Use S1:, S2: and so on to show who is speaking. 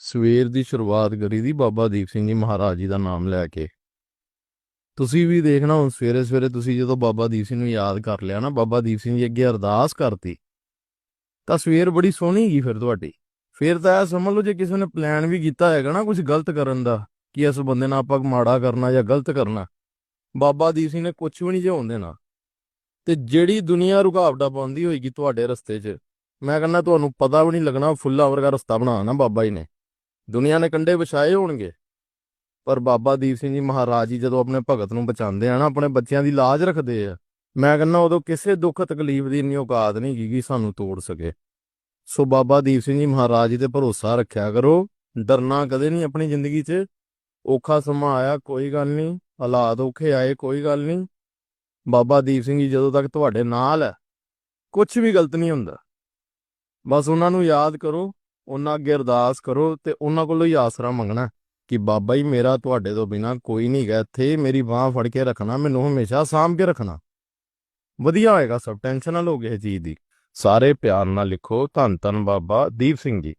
S1: ਸਵੇਰ ਦੀ ਸ਼ੁਰੂਆਤ ਕਰੀ ਦੀ ਬਾਬਾ ਦੀਪ ਸਿੰਘ ਜੀ ਮਹਾਰਾਜ ਜੀ ਦਾ ਨਾਮ ਲੈ ਕੇ। ਤੁਸੀਂ ਵੀ ਦੇਖਣਾ ਹੁਣ ਸਵੇਰੇ ਸਵੇਰੇ ਤੁਸੀਂ ਜਦੋਂ ਬਾਬਾ ਦੀਪ ਸਿੰਘ ਨੂੰ ਯਾਦ ਕਰ ਲਿਆ ਨਾ, ਬਾਬਾ ਦੀਪ ਸਿੰਘ ਜੀ ਅੱਗੇ ਅਰਦਾਸ ਕਰਤੀ। ਤਾਂ ਸਵੇਰ ਬੜੀ ਸੋਹਣੀ ਗਈ ਫਿਰ ਤੁਹਾਡੀ। ਫਿਰ ਤਾਂ ਇਹ ਸਮਝ ਲਓ ਜੇ ਕਿਸੇ ਨੇ ਪਲਾਨ ਵੀ ਕੀਤਾ ਹੈਗਾ ਨਾ ਕੁਝ ਗਲਤ ਕਰਨ ਦਾ, ਕਿ ਇਸ ਬੰਦੇ ਨਾਲ ਆਪਾਂ ਮਾੜਾ ਕਰਨਾ ਜਾਂ ਗਲਤ ਕਰਨਾ। ਬਾਬਾ ਦੀਪ ਸਿੰਘ ਨੇ ਕੁਝ ਵੀ ਨਹੀਂ ਜਿਉਣ ਦੇਣਾ। ਤੇ ਜਿਹੜੀ ਦੁਨੀਆ ਰੁਕਾਵਟਾਂ ਪਾਉਂਦੀ ਹੋਏਗੀ ਤੁਹਾਡੇ ਰਸਤੇ 'ਚ, ਮੈਂ ਕਹਿੰਦਾ ਤੁਹਾਨੂੰ ਪਤਾ ਵੀ ਨਹੀਂ ਲੱਗਣਾ, ਫੁੱਲਾ ਵਰਗਾ ਰਸਤਾ ਬਣਾਉਣਾ ਬਾਬਾ ਜੀ ਨੇ। ਦੁਨੀਆ ਨੇ ਕੰਡੇ ਵਿਛਾਏ ਹੋਣਗੇ। ਪਰ ਬਾਬਾ ਦੀਪ ਸਿੰਘ ਜੀ ਮਹਾਰਾਜ ਜੀ ਜਦੋਂ ਆਪਣੇ ਭਗਤ ਨੂੰ ਬਚਾਉਂਦੇ ਆ ਨਾ, ਆਪਣੇ ਬੱਚਿਆਂ ਦੀ ਲਾਜ ਰੱਖਦੇ ਆ, ਮੈਂ ਕਹਿੰਦਾ ਉਦੋਂ ਕਿਸੇ ਦੁੱਖ ਤਕਲੀਫ ਦੀ ਇੰਨੀ ਔਕਾਤ ਨਹੀਂ ਗੀ ਕਿ ਸਾਨੂੰ ਤੋੜ ਸਕੇ। ਸੋ ਬਾਬਾ ਦੀਪ ਸਿੰਘ ਜੀ ਮਹਾਰਾਜ ਜੀ ਤੇ ਭਰੋਸਾ ਰੱਖਿਆ ਕਰੋ, ਡਰਨਾ ਕਦੇ ਨਹੀਂ ਆਪਣੀ ਜ਼ਿੰਦਗੀ 'ਚ। ਔਖਾ ਸਮਾਂ ਆਇਆ, ਕੋਈ ਗੱਲ ਨਹੀਂ, ਹਾਲਾਤ ਔਖੇ ਆਏ, ਕੋਈ ਗੱਲ ਨਹੀਂ। ਬਾਬਾ ਦੀਪ ਸਿੰਘ ਜੀ ਜਦੋਂ ਤੱਕ ਤੁਹਾਡੇ ਨਾਲ ਹੈ ਕੁਝ ਵੀ ਗਲਤ ਨਹੀਂ ਹੁੰਦਾ। ਬਸ ਉਹਨਾਂ ਨੂੰ ਯਾਦ ਕਰੋ ਉਹਨਾਂ ਅੱਗੇ ਅਰਦਾਸ ਕਰੋ ਤੇ ਉਹਨਾਂ ਕੋਲੋਂ ਹੀ ਆਸਰਾ ਮੰਗਣਾ ਕਿ ਬਾਬਾ ਜੀ, ਮੇਰਾ ਤੁਹਾਡੇ ਤੋਂ ਬਿਨਾ ਕੋਈ ਨਹੀਂ ਗਾ ਇੱਥੇ ਮੇਰੀ ਬਾਹ ਫੜ ਕੇ ਰੱਖਣਾ, ਮੈਨੂੰ ਹਮੇਸ਼ਾ ਸਾਂਭ ਕੇ ਰੱਖਣਾ। ਵਧੀਆ ਹੋਏਗਾ, ਸਭ ਟੈਨਸ਼ਨ ਨਾ ਲਓ ਕਿਸੇ ਚੀਜ਼ ਦੀ। ਸਾਰੇ ਪਿਆਰ ਨਾਲ ਲਿਖੋ। ਧੰਨ ਧੰਨ ਬਾਬਾ ਦੀਪ ਸਿੰਘ ਜੀ।